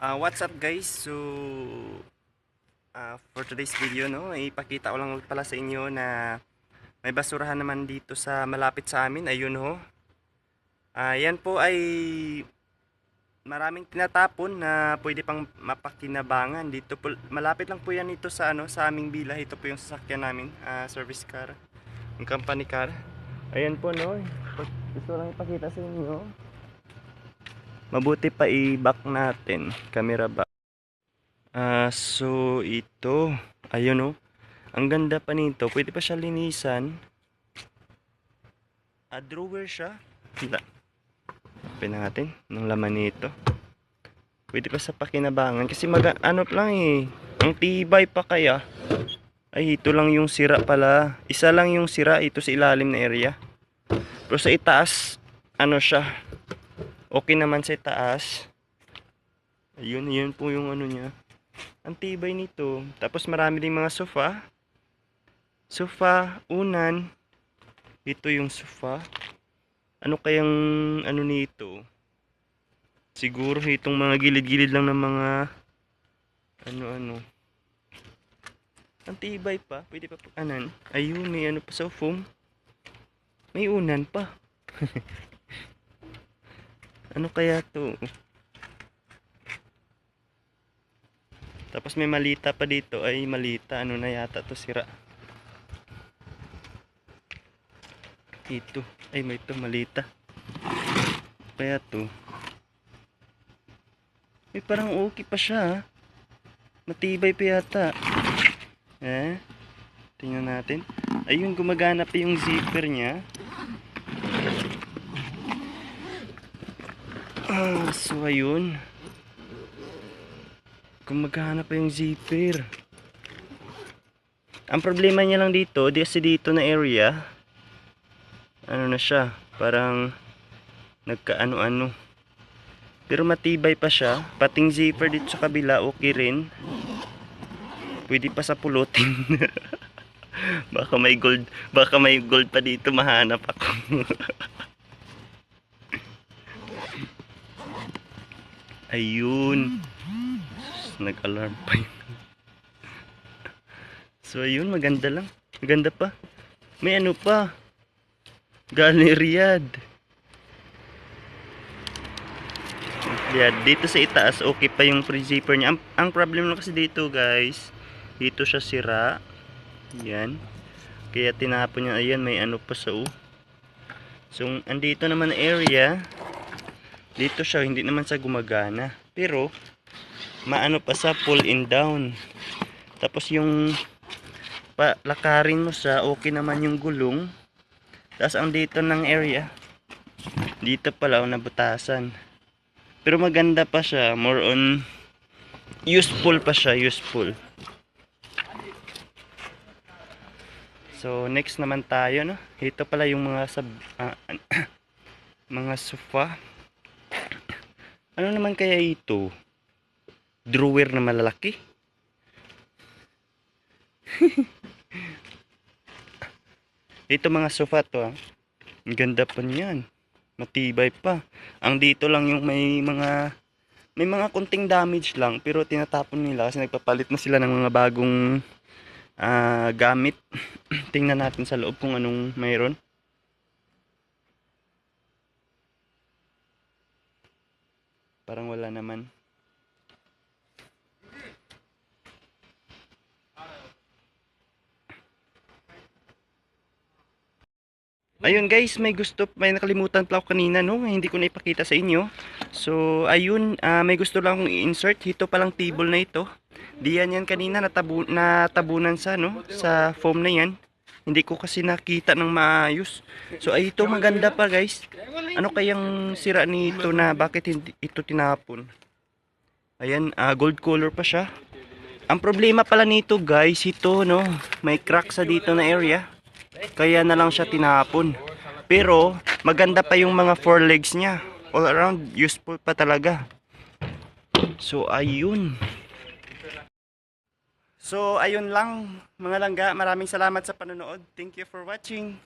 Uh, what's up guys? So uh, for today's video no, ipakita ko lang pala sa inyo na may basurahan naman dito sa malapit sa amin. Ayun ho. Ah, yan po ay maraming tinatapon na pwede pang mapakinabangan dito po malapit lang po yan ito sa ano sa aming bila ito po yung sasakyan namin ah, service car yung company car ayan po no gusto lang ipakita sa inyo Mabuti pa i-back natin. Camera back. Ah, so ito. Ayun oh. Ang ganda pa nito. Pwede pa siya linisan. A drawer siya. Hila. Open natin. Nung laman nito. Pwede pa sa pakinabangan. Kasi mag ano lang eh. Ang tibay pa kaya. Ay, ito lang yung sira pala. Isa lang yung sira. Ito sa ilalim na area. Pero sa itaas, ano siya okay naman sa taas. Ayun, yun po yung ano niya. Ang tibay nito. Tapos marami ding mga sofa. Sofa, unan. Ito yung sofa. Ano kayang ano nito? Siguro itong mga gilid-gilid lang ng mga ano-ano. Ang pa. Pwede pa anan. Ayun, may ano pa sa foam. May unan pa. Ano kaya to? Tapos may malita pa dito. Ay, malita. Ano na yata to sira. Ito. Ay, may ito. Malita. Kaya to. Ay, parang okay pa siya. ah. Matibay pa yata. Eh? Tingnan natin. Ayun, gumagana pa yung zipper niya. Ah, so ayun. Kung maghanap pa yung zipper. Ang problema niya lang dito, di kasi dito na area, ano na siya, parang nagkaano-ano. Pero matibay pa siya. Pating zipper dito sa kabila, okay rin. Pwede pa sa pulutin. baka may gold, baka may gold pa dito mahanap ako. Ayun. Nag-alarm pa yun. So ayun, maganda lang. Maganda pa. May ano pa. Galing Riyadh. Riyadh. Dito sa itaas, okay pa yung free zipper niya. Ang, ang problem lang kasi dito guys, dito siya sira. Yan. Kaya tinapon niya. Ayan, may ano pa sa u. So, andito naman na area dito siya hindi naman sa gumagana. Pero maano pa sa pull in down. Tapos yung palakarin mo sa okay naman yung gulong. Tapos ang dito ng area dito pala oh, nabutasan. Pero maganda pa siya more on useful pa siya useful. So next naman tayo no? Ito pala yung mga sab ah, mga sofa ano naman kaya ito? Drawer na malalaki? ito mga sofa to ah. Ang ganda pa niyan. Matibay pa. Ang dito lang yung may mga may mga kunting damage lang pero tinatapon nila kasi nagpapalit na sila ng mga bagong ah, gamit. Tingnan natin sa loob kung anong mayroon. Parang wala naman. Ayun guys, may gusto, may nakalimutan pala ako kanina no, hindi ko na ipakita sa inyo. So, ayun, ah, may gusto lang akong i-insert. Ito palang table na ito. Diyan yan kanina natabu natabunan sa no, sa foam na yan. Hindi ko kasi nakita ng maayos. So, ay ito maganda pa guys. Ano kayang sira nito na bakit hindi ito tinapon? Ayan, ah, gold color pa siya. Ang problema pala nito guys, ito no, may crack sa dito na area. Kaya na lang siya tinapon. Pero maganda pa yung mga four legs niya. All around useful pa talaga. So ayun. So ayun lang mga langga, maraming salamat sa panonood. Thank you for watching.